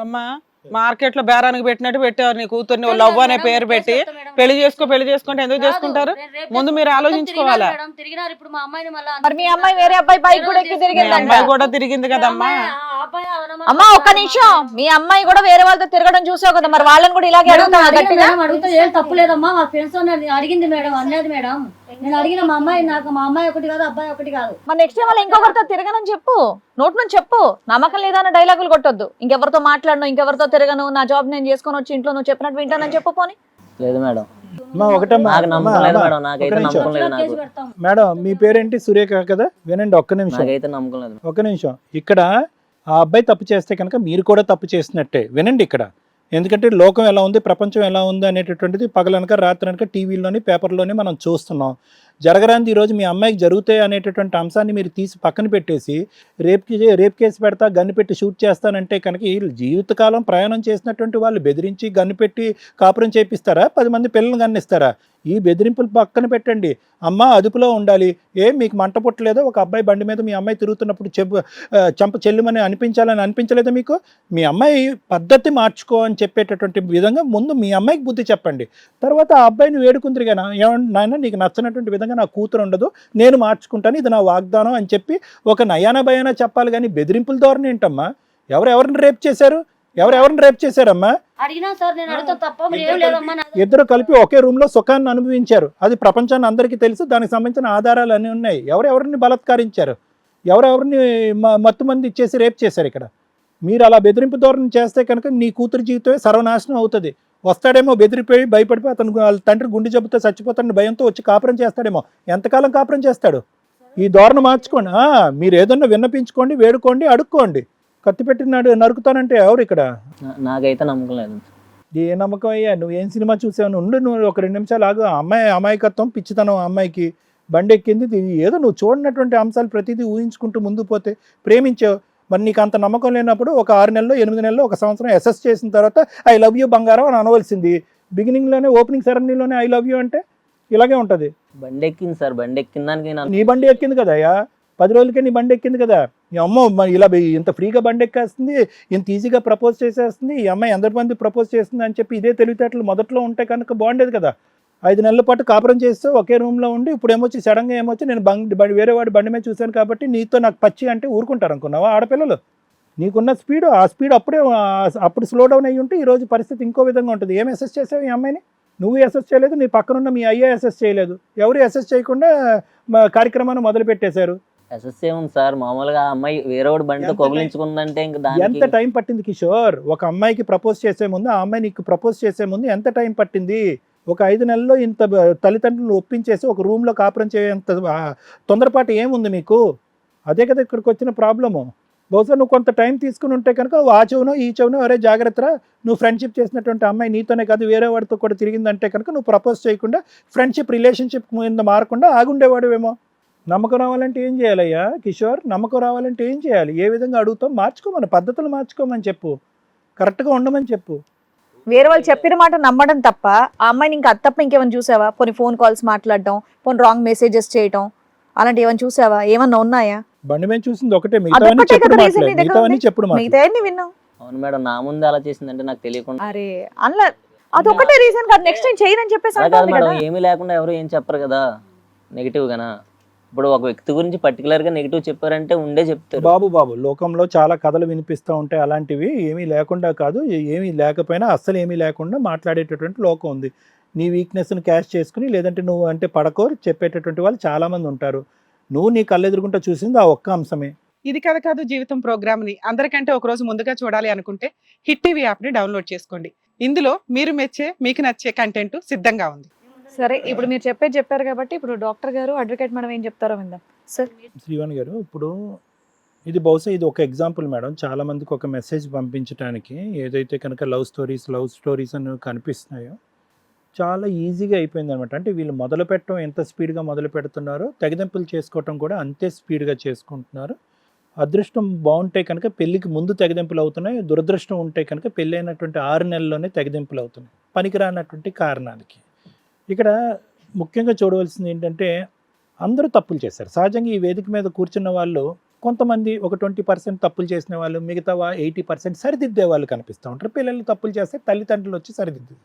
అమ్మా మార్కెట్లో బేరానికి పెట్టినట్టు పెట్టారు నీ కూతుర్ని లవ్ అనే పేరు పెట్టి పెళ్ళి చేసుకో పెళ్ళి చేసుకుంటే ఎందుకు చేసుకుంటారు? ముందు మీరు ఆలోచించుకోవాలా? తిరిగినారు ఇప్పుడు మా అమ్మాయిని మళ్ళా మరి మీ అమ్మాయి వేరే అబ్బాయి బైక్ కూడా ఎక్కి అమ్మాయి కూడా తిరిగింది కదమ్మా. అమ్మా ఒక్క నిమిషం. మీ అమ్మాయి కూడా వేరే వాళ్ళతో తిరగడం చూసావు కదా మరి వాళ్ళని కూడా ఇలాగే అడుగుతా ఏం తప్పు లేదమ్మా మా ఫ్రెండ్స్ అడిగింది మేడం అన్నది మేడం. నేను అడిగిన మా అమ్మాయి నాకు మా అమ్మాయి ఒకటి కాదు అబ్బాయి ఒకటి కాదు. మరి నెక్స్ట్ టైం వాళ్ళు ఇంకొకరితో తిరగనని చెప్పు. నోట్ నుంచి చెప్పు. నమ్మకం లేదన్న డైలాగులు కొట్టొద్దు. ఇంకెవరితో మాట్లాడను ఇంకెవరితో తిరగను నా జాబ్ నేను చేసుకొని వచ్చి ఇంట్లో నువ్వు చెప్పినట్టు వింటానని చెప్పు పోనీ. లేదు మేడం. అమ్మా ఒకటమ్మా. నాకు అమ్మా, నమ్మకం లేదు అమ్మా, మేడం లేదు మీ పేరేంటి? సురేఖ కదా? వినండి ఒక్క నిమిషం. నాకైతే నమ్మకం లేదు. ఒక్క నిమిషం. ఇక్కడ ఆ అబ్బాయి తప్పు చేస్తే కనుక మీరు కూడా తప్పు చేసినట్టే. వినండి ఇక్కడ. ఎందుకంటే లోకం ఎలా ఉంది ప్రపంచం ఎలా ఉంది అనేటటువంటిది పగలనక రాత్రనక టీవీలోని పేపర్లోని మనం చూస్తున్నాం. జరగరాంది ఈరోజు మీ అమ్మాయికి జరుగుతాయి అనేటటువంటి అంశాన్ని మీరు తీసి పక్కన పెట్టేసి రేప్ రేప్ కేసు పెడతా గన్ను పెట్టి షూట్ చేస్తానంటే కనుక వీళ్ళు జీవితకాలం ప్రయాణం చేసినటువంటి వాళ్ళు బెదిరించి గన్ను పెట్టి కాపురం చేపిస్తారా? పది మంది పిల్లల్ని గన్నిస్తారా? ఈ బెదిరింపులు పక్కన పెట్టండి. అమ్మ అదుపులో ఉండాలి. ఏం మీకు మంట పుట్టలేదో? ఒక అబ్బాయి బండి మీద మీ అమ్మాయి తిరుగుతున్నప్పుడు చెప్పు చంప చెల్లుమని అనిపించాలని అనిపించలేదా మీకు? మీ అమ్మాయి పద్ధతి మార్చుకో అని చెప్పేటటువంటి విధంగా ముందు మీ అమ్మాయికి బుద్ధి చెప్పండి. తర్వాత ఆ అబ్బాయిని వేడుకుందిరిగా నాయన నీకు నచ్చినటువంటి విధంగా నా కూతురు ఉండదు నేను మార్చుకుంటాను ఇది నా వాగ్దానం అని చెప్పి ఒక నయాన భయాన చెప్పాలి కానీ బెదిరింపుల ధోరణి ఏంటమ్మా? ఎవరెవరిని రేప్ చేశారు? ఎవరెవరిని రేప్ చేశారమ్మా? ఇద్దరు కలిపి ఒకే రూమ్లో సుఖాన్ని అనుభవించారు. అది ప్రపంచాన్ని అందరికీ తెలుసు దానికి సంబంధించిన ఆధారాలు అన్నీ ఉన్నాయి. ఎవరెవరిని బలాత్కారించారు? ఎవరెవరిని మత్తు మంది ఇచ్చేసి రేప్ చేశారు ఇక్కడ? మీరు అలా బెదిరింపు ధోరణి చేస్తే కనుక నీ కూతురు జీవితమే సర్వనాశనం అవుతుంది. వస్తాడేమో బెదిరిపోయి భయపడిపోయి అతను వాళ్ళ తండ్రి గుండె జబ్బుతో చచ్చిపోతాడని భయంతో వచ్చి కాపురం చేస్తాడేమో. ఎంతకాలం కాపురం చేస్తాడు? ఈ ధోరణి మార్చుకోండి. మీరు ఏదన్నా విన్నపించుకోండి వేడుకోండి అడుక్కోండి. కత్తి పెట్టి నడు- నరుకుతానంటే ఎవరు ఇక్కడ? నాకైతే నమ్మకం లేదు. ఏ నమ్మకం అయ్యా? నువ్వు ఏం సినిమా చూసావు ఉండు నువ్వు ఒక రెండు నిమిషాలు ఆగు. అమ్మాయి అమాయకత్వం పిచ్చితనం అమ్మాయికి బండి ఎక్కింది ఏదో నువ్వు చూడనటువంటి అంశాలు ప్రతిదీ ఊహించుకుంటూ ముందు పోతే ప్రేమించావు మరి నీకు అంత నమ్మకం లేనప్పుడు ఒక ఆరు నెలలు ఎనిమిది నెలలు ఒక సంవత్సరం అసెస్ చేసిన తర్వాత ఐ లవ్ యూ బంగారం అని అనవలసింది. బిగినింగ్లోనే ఓపెనింగ్ సెరమనీలోనే ఐ లవ్ యూ అంటే ఇలాగే ఉంటుంది. బండి ఎక్కింది సార్ బండి ఎక్కిన దానికి నీ బండి ఎక్కింది కదా అయ్యా? పది రోజులకే నీ బండి ఎక్కింది కదా? ఈ అమ్మ ఇలా ఇంత ఫ్రీగా బండి ఎక్కేస్తుంది ఇంత ఈజీగా ప్రపోజ్ చేసేస్తుంది ఈ అమ్మాయి ఎందరి మంది ప్రపోజ్ చేస్తుంది అని చెప్పి ఇదే తెలివితేటలు మొదట్లో ఉంటే కనుక బాగుండేది కదా. ఐదు నెలల పాటు కాపురం చేస్తూ ఒకే రూమ్లో ఉండి ఇప్పుడు ఏమొచ్చి సడన్గా ఏమొచ్చి నేను బండి బండి వేరే వాడి బండి మీద చూశాను కాబట్టి నీతో నాకు పచ్చి అంటే ఊరుకుంటారు అనుకున్నావా ఆడపిల్లలు? నీకున్న స్పీడ్ ఆ స్పీడ్ అప్పుడే అప్పుడు స్లో డౌన్ అయ్యి ఉంటే ఈ రోజు పరిస్థితి ఇంకో విధంగా ఉంటుంది. ఏం అసెస్ చేసావు ఈ అమ్మాయిని? నువ్వు అసెస్ చేయలేదు నీ పక్కనున్న మీ అయ్యే అసెస్ చేయలేదు. ఎవరు అసెస్ చేయకుండా మా కార్యక్రమాన్ని మొదలు పెట్టేశారు ఉంది సార్? మామూలుగా అమ్మాయి బండితో ఎంత కొగిలించుకుందంటే ఇంక ఎంత దానికి టైం పట్టింది కిషోర్? ఒక అమ్మాయికి ప్రపోజ్ చేసే ముందు ఆ అమ్మాయి నీకు ప్రపోజ్ చేసే ముందు ఎంత టైం పట్టింది? ఒక ఐదు నెలల్లో ఇంత తల్లిదండ్రులను తల్లిదండ్రులు ఒప్పించేసి ఒక రూమ్లో కాపురం చేయంత తొందరపాటు ఏముంది మీకు? అదే కదా ఇక్కడికి వచ్చిన ప్రాబ్లము. బహుశా నువ్వు కొంత టైం తీసుకుని ఉంటే కనుక ఆ చెవునో ఈ చెవునో అరే జాగ్రత్త నువ్వు ఫ్రెండ్షిప్ చేసినటువంటి అమ్మాయి నీతోనే కాదు వేరే వాడితో కూడా తిరిగిందంటే కనుక నువ్వు ప్రపోజ్ చేయకుండా ఫ్రెండ్షిప్ రిలేషన్షిప్ మీద మారకుండా ఆగుండేవాడువేమో. నమ్మకం రావాలంటే ఏం చేయాలయ్యా? కిషోర్ నమ్మకం రావాలంటే ఏం చేయాలి? ఏ విధంగా అడుగుతాం? మార్చుకోమని పద్ధతులు మార్చుకోమని చెప్పు. కరెక్ట్గా ఉండమని చెప్పు. వేరే వాళ్ళు చెప్పిన మాట నమ్మడం తప్ప ఆ అమ్మాయిని ఇంకా అది తప్ప ఇంకేమైనా చూసావా? పోనీ ఫోన్ కాల్స్ మాట్లాడడం పోనీ రాంగ్ మెసేజెస్ చేయడం అలాంటి ఏమైనా చూసావా? ఏమన్నా ఉన్నాయా? బండి మీద చూసింది ఒకటే మిగతా ఎన్ని విన్నావు. అవును మేడం నా ముందు అలా చేసిందంటే నాకు తెలియకుండా. అరే అలా అదొకటే రీజన్ కాదు. నెక్స్ట్ టైం చేయనని చెప్పేసి ఏమీ లేకుండా ఎవరు ఏం చెప్పరు కదా. నెగిటివ్ గానా? ఇప్పుడు ఒక వ్యక్తి గురించి పర్టికులర్గా నెగిటివ్ చెప్పారంటే ఉండే చెప్తారు. బాబు బాబు లోకంలో చాలా కథలు వినిపిస్తూ ఉంటాయి అలాంటివి ఏమీ లేకుండా కాదు ఏమీ లేకపోయినా అస్సలు ఏమీ లేకుండా మాట్లాడేటటువంటి లోకం ఉంది. నీ వీక్నెస్ని క్యాష్ చేసుకుని లేదంటే నువ్వు అంటే పడకో చెప్పేటటువంటి వాళ్ళు చాలామంది ఉంటారు. నువ్వు నీ కళ్ళెదురుకుంటా చూసింది ఆ ఒక్క అంశమే. ఇది కథ కాదు జీవితం ప్రోగ్రామ్ని. అందరికంటే ఒక రోజు ముందుగా చూడాలి అనుకుంటే హిట్ టీవీ యాప్ని డౌన్లోడ్ చేసుకోండి. ఇందులో మీరు మెచ్చే మీకు నచ్చే కంటెంట్ సిద్ధంగా ఉంది. సరే ఇప్పుడు మీరు చెప్పేది చెప్పారు కాబట్టి ఇప్పుడు డాక్టర్ గారు అడ్వకేట్ మేడం ఏం చెప్తారో విందాం. సార్. శ్రీవాణి గారు ఇప్పుడు ఇది బహుశా ఇది ఒక ఎగ్జాంపుల్ మేడం. చాలా మందికి ఒక మెసేజ్ పంపించడానికి ఏదైతే కనుక లవ్ స్టోరీస్ లవ్ స్టోరీస్ అని కనిపిస్తున్నాయో చాలా ఈజీగా అయిపోయింది అనమాట. అంటే వీళ్ళు మొదలు పెట్టడం ఎంత స్పీడ్గా మొదలు పెడుతున్నారో తెగదెంపులు చేసుకోవటం కూడా అంతే స్పీడ్గా చేసుకుంటున్నారు. అదృష్టం బాగుంటే కనుక పెళ్ళికి ముందు తెగదెంపులు అవుతున్నాయి దురదృష్టం ఉంటే కనుక పెళ్ళి అయినటువంటి ఆరు నెలల్లోనే తెగదెంపులు అవుతున్నాయి. పనికిరానటువంటి కారణాలకి ఇక్కడ ముఖ్యంగా చూడవలసింది ఏంటంటే అందరూ తప్పులు చేశారు. సహజంగా ఈ వేదిక మీద కూర్చున్న వాళ్ళు కొంతమంది ఒక ట్వంటీ పర్సెంట్ తప్పులు చేసిన వాళ్ళు మిగతా ఎయిటీ పర్సెంట్ సరిదిద్దే వాళ్ళు కనిపిస్తూ ఉంటారు. పిల్లలు తప్పులు చేస్తే తల్లిదండ్రులు వచ్చి సరిదిద్దు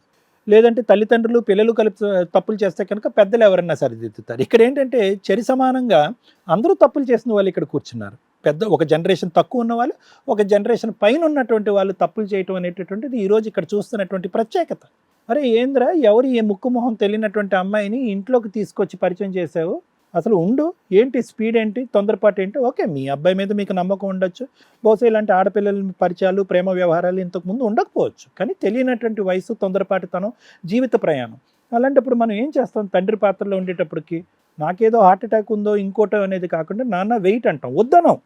లేదంటే తల్లిదండ్రులు పిల్లలు కలిపి తప్పులు చేస్తే కనుక పెద్దలు ఎవరన్నా సరిదిద్దుతారు. ఇక్కడ ఏంటంటే చరి సమానంగా అందరూ తప్పులు చేసిన వాళ్ళు ఇక్కడ కూర్చున్నారు. పెద్ద ఒక జనరేషన్ తక్కువ ఉన్న వాళ్ళు ఒక జనరేషన్ పైన ఉన్నటువంటి వాళ్ళు తప్పులు చేయటం అనేటటువంటిది ఈరోజు ఇక్కడ చూస్తున్నటువంటి ప్రత్యేకత. అరే ఏంద్రా ఎవరు ఏ ముక్కు మొహం తెలియనటువంటి అమ్మాయిని ఇంట్లోకి తీసుకొచ్చి పరిచయం చేసావు అసలు ఉండు ఏంటి స్పీడ్ ఏంటి తొందరపాటు ఏంటి? ఓకే మీ అబ్బాయి మీద మీకు నమ్మకం ఉండొచ్చు. బహుశా ఇలాంటి ఆడపిల్లల పరిచయాలు ప్రేమ వ్యవహారాలు ఇంతకుముందు ఉండకపోవచ్చు. కానీ తెలియనటువంటి వయసు తొందరపాటుతనం జీవిత ప్రయాణం. అలాంటప్పుడు మనం ఏం చేస్తాం? తండ్రి పాత్రలో ఉండేటప్పటికి నాకేదో హార్ట్ అటాక్ ఉందో ఇంకోటో అనేది కాకుండా నాన్న వెయిట్ అంటాం. వద్దనం.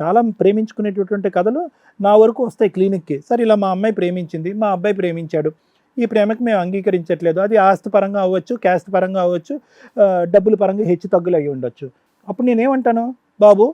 చాలా ప్రేమించుకునేటటువంటి కథలు నా వరకు వస్తాయి క్లినిక్కి. సరే ఇలా మా అమ్మాయి ప్రేమించింది మా అబ్బాయి ప్రేమించాడు. ఈ ప్రేమకు మేము అంగీకరించట్లేదు. అది ఆస్తి పరంగా అవ్వచ్చు క్యాస్ట్ పరంగా అవ్వచ్చు డబ్బుల పరంగా హెచ్చు తగ్గులు అయ్యి ఉండొచ్చు. అప్పుడు నేనేమంటాను? బాబు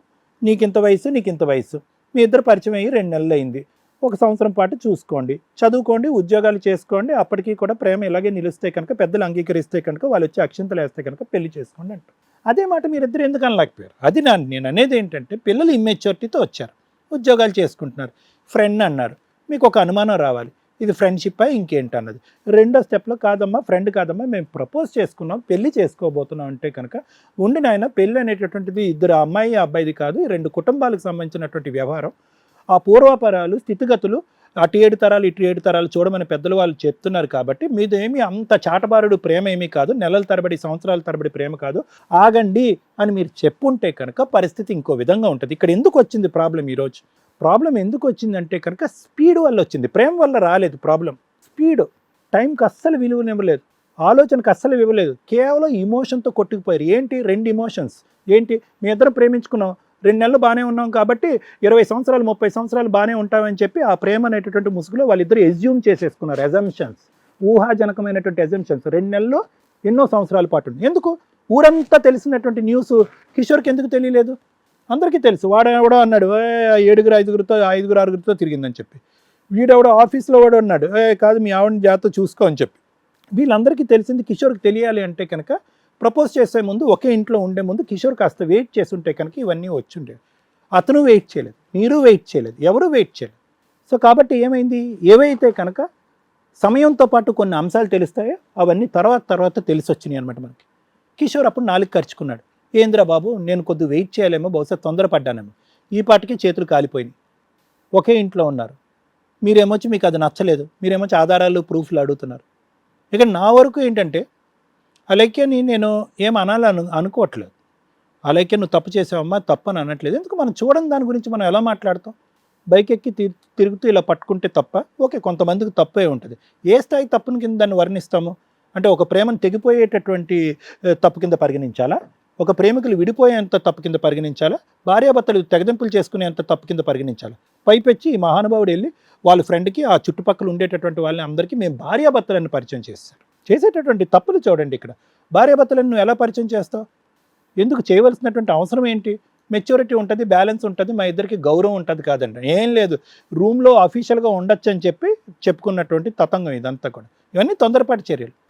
నీకు ఇంత వయసు నీకు ఇంత వయసు. మీ ఇద్దరు పరిచయం అయ్యి రెండు నెలలు అయింది. ఒక సంవత్సరం పాటు చూసుకోండి. చదువుకోండి ఉద్యోగాలు చేసుకోండి. అప్పటికీ కూడా ప్రేమ ఇలాగే నిలిస్తే కనుక పెద్దలు అంగీకరిస్తే కనుక వాళ్ళు వచ్చి అక్షింతలు వేస్తే కనుక పెళ్ళి చేసుకోండి అంట అదే మాట మీరిద్దరు ఎందుకు అనలేకపోయారు? అది నా నేను అనేది ఏంటంటే పిల్లలు ఇమ్మెచ్యూరిటీతో వచ్చారు. ఉద్యోగాలు చేసుకుంటున్నారు. ఫ్రెండ్ అన్నారు. మీకు ఒక అనుమానం రావాలి. ఇది ఫ్రెండ్షిప్ ఇంకేంటి అన్నది. రెండో స్టెప్లో కాదమ్మా ఫ్రెండ్ కాదమ్మా మేము ప్రపోజ్ చేసుకున్నాం పెళ్ళి చేసుకోబోతున్నాం అంటే కనుక ఉండి నాయన పెళ్ళి అనేటటువంటిది ఇద్దరు అమ్మాయి అబ్బాయిది కాదు ఈ రెండు కుటుంబాలకు సంబంధించినటువంటి వ్యవహారం. ఆ పూర్వాపరాలు స్థితిగతులు అటు ఏడు తరాలు ఇటు ఏడు తరాలు చూడమని పెద్దలు వాళ్ళు చెప్తున్నారు కాబట్టి మీది ఏమి అంత చాటబారుడు ప్రేమ ఏమీ కాదు నెలల తరబడి సంవత్సరాల తరబడి ప్రేమ కాదు ఆగండి అని మీరు చెప్పుంటే కనుక పరిస్థితి ఇంకో విధంగా ఉంటుంది. ఇక్కడ ఎందుకు వచ్చింది ప్రాబ్లం ఈరోజు? ప్రాబ్లం ఎందుకు వచ్చిందంటే కనుక స్పీడ్ వల్ల వచ్చింది. ప్రేమ వల్ల రాలేదు ప్రాబ్లం. స్పీడ్ టైంకి అస్సలు విలువనివ్వలేదు. ఆలోచనకు అస్సలు ఇవ్వలేదు కేవలం ఇమోషన్తో కొట్టుకుపోయారు. ఏంటి? రెండు ఇమోషన్స్ ఏంటి? మీ ఇద్దరు ప్రేమించుకున్నాం. రెండు నెలలు బాగానే ఉన్నాం కాబట్టి ఇరవై సంవత్సరాలు ముప్పై సంవత్సరాలు బాగానే ఉంటామని చెప్పి ఆ ప్రేమ అనేటటువంటి ముసుగులో వాళ్ళిద్దరు ఎజ్యూమ్ చేసేసుకున్నారు. ఎజంప్షన్స్ ఊహాజనకమైనటువంటి ఎజంప్షన్స్ రెండు నెలలు ఎన్నో సంవత్సరాల పాటు. ఎందుకు? ఊరంతా తెలిసినటువంటి న్యూస్ కిషోర్కి ఎందుకు తెలియలేదు? అందరికీ తెలుసు. వాడు ఎవడో అన్నాడు ఏడుగురు ఐదుగురితో ఐదుగురు ఆరుగురితో తిరిగిందని చెప్పి. వీడెవడో ఆఫీస్లో వాడు అన్నాడు ఏ కాదు మీ ఆవిడని జాగ్రత్త చూసుకో అని చెప్పి. వీళ్ళందరికీ తెలిసింది కిషోర్కి తెలియాలి అంటే కనుక ప్రపోజ్ చేసే ముందు ఒకే ఇంట్లో ఉండే ముందు కిషోర్ కాస్త వెయిట్ చేస్తుంటే కనుక ఇవన్నీ వచ్చిండే అతను వెయిట్ చేయలేదు మీరు వెయిట్ చేయలేదు ఎవరు వెయిట్ చేయలేదు. సో కాబట్టి ఏమైంది? ఏవైతే కనుక సమయంతో పాటు కొన్ని అంశాలు తెలుస్తాయో అవన్నీ తర్వాత తర్వాత తెలిసి వచ్చినాయి అనమాట మనకి. కిషోర్ అప్పుడు నాలుగు ఖర్చుకున్నాడు. ఏంద్రా బాబు నేను కొద్ది వెయిట్ చేయలేమో బహుశా తొందరపడ్డానేమో. ఈ పాటికి చేతులు కాలిపోయినాయి. ఒకే ఇంట్లో ఉన్నారు. మీరేమొచ్చి మీకు అది నచ్చలేదు. మీరేమొచ్చి ఆధారాలు ప్రూఫ్లు అడుగుతున్నారు. ఇక నా వరకు ఏంటంటే అలైక్యని నేను ఏం అనాలని అనుకోవట్లేదు. అలైక్య నువ్వు తప్పు చేసావమ్మా తప్పు అని అనట్లేదు. ఎందుకు మనం చూడని దాని గురించి మనం ఎలా మాట్లాడతాం? బైక్ ఎక్కి తి- తిరుగుతూ ఇలా పట్టుకుంటే తప్ప ఓకే కొంతమందికి తప్పే ఉంటుంది. ఏ స్థాయి తప్పుని కింద దాన్ని వర్ణిస్తాము? అంటే ఒక ప్రేమను తెగిపోయేటటువంటి తప్పు కింద పరిగణించాలా? ఒక ప్రేమికులు విడిపోయేంత తప్పు కింద పరిగణించాలా? భార్యాభర్తలు తెగదింపులు చేసుకునేంత తప్పు కింద పరిగణించాలా? పైపెచ్చి ఈ మహానుభావుడు వెళ్ళి వాళ్ళ ఫ్రెండ్కి ఆ చుట్టుపక్కల ఉండేటటువంటి వాళ్ళని అందరికీ మేము భార్యాభర్తలను పరిచయం చేస్తారు చేసేటటువంటి తప్పులు చూడండి ఇక్కడ. భార్యాభర్తలను నువ్వు ఎలా పరిచయం చేస్తావు? ఎందుకు చేయవలసినటువంటి అవసరం ఏంటి? మెచ్యూరిటీ ఉంటుంది బ్యాలెన్స్ ఉంటుంది మా ఇద్దరికి గౌరవం ఉంటుంది కాదండి. ఏం లేదు రూమ్లో అఫీషియల్గా ఉండొచ్చు అని చెప్పి చెప్పుకున్నటువంటి తతంగం ఇదంతా కూడా. ఇవన్నీ తొందరపాటు చర్యలు.